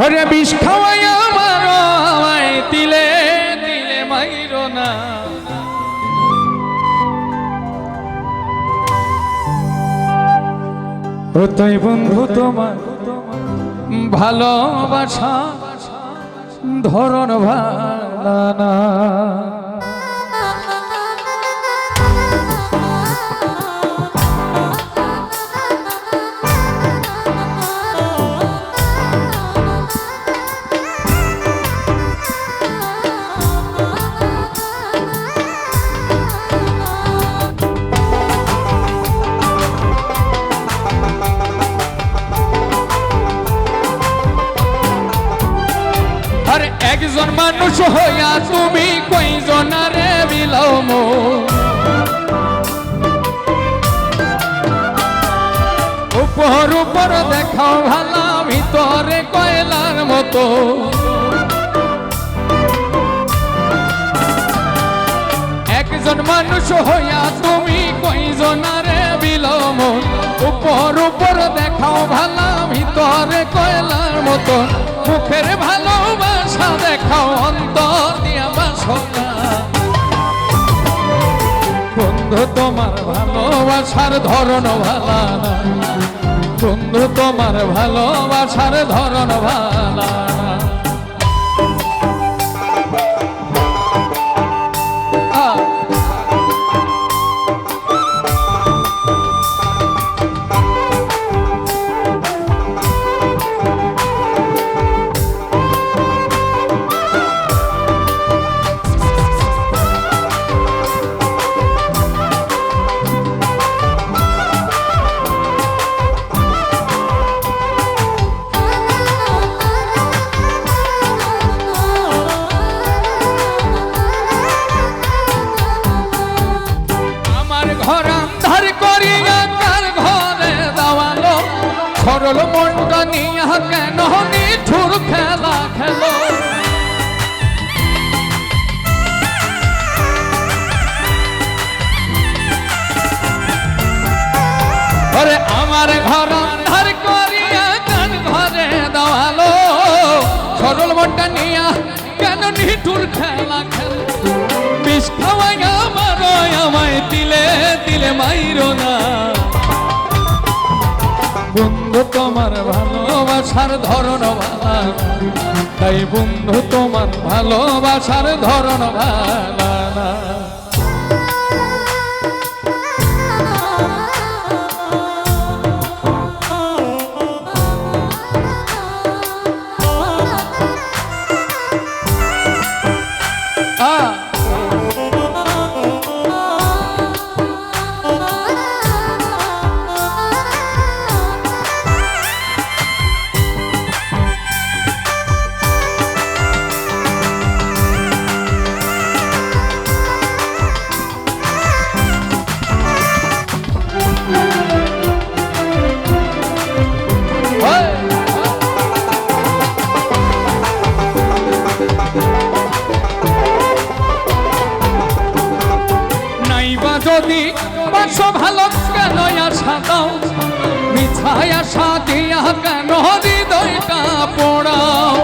ওরে বিষ খাওয়াই আমার দিলে দিলে মাইর না। ও তাই বন্ধু তোমার ভালোবাসা, ধরন ভালানা একজন মানুষ হইয়া তুমি কইজনারে বিলাও মো উপর উপর দেখাও ভালা, ভিতরে কয়লার মতো। একজন মানুষ হইয়া তুমি কইজনারে বিলম উপর উপর দেখাও ভালা, ভিতরে কয়লার মতো। মুখের ভালোবাসা দেখাও অন্তর দিয়া বাসনা বন্ধু, তোমার ভালোবাসার ধরন ভালা না। বন্ধু, তোমার ভালোবাসার ধরন ভালা না। কেন নিঠুর খেলা খেলো? আমার ঘর আন্ধার করিয়া কার ঘরে দাওয়ালো। সরল কেন খেলা খেলো? বিষ খাওয়াই আমার, আমায় দিলে দিলে মাইরো না। বন্ধু তোমার ভালোবাসার ধরন ভালা। তাই বন্ধু তোমার ভালোবাসার ধরন ভালা না। আ যদি বাস ভালো কেন আশা দাও? মিছায় আশা দিয়া কেন হৃদয়টা পোড়াও?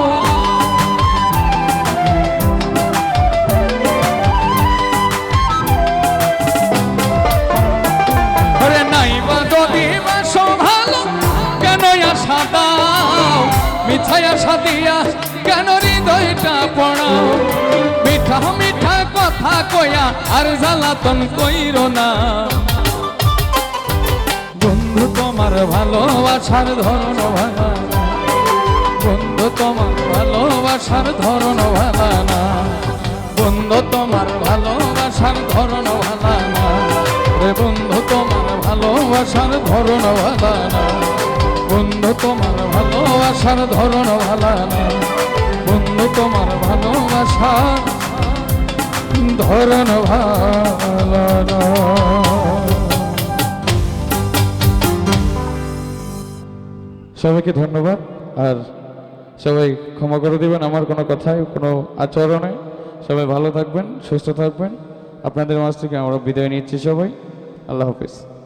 নাইবা আশা দিয়া কেন হৃদয়টা পড়াও? মিঠা মিঠা কথা কয়া, আর জ্বালাতন কইর না। বন্ধু তোমার ভালোবাসার ধরন ভালা। বন্ধু তোমার ভালোবাসার ধরন ভালা না। বন্ধু তোমার ভালোবাসার ধরন ভালা না। রে বন্ধু তোমার ভালোবাসার ধরন ভালা না। বন্ধু তোমার ভালোবাসার ধরন ভালা না। বন্ধু তোমার ভালোবাসার ধরন ভালো সবাইকে ধন্যবাদ। আর সবাই ক্ষমা করে দেবেন, আমার কোনো কথায়, কোনো আচরণে। সবাই ভালো থাকবেন, সুস্থ থাকবেন। আপনাদের মাঝ থেকে আমরা বিদায় নিচ্ছি সবাই। আল্লাহ হাফিজ।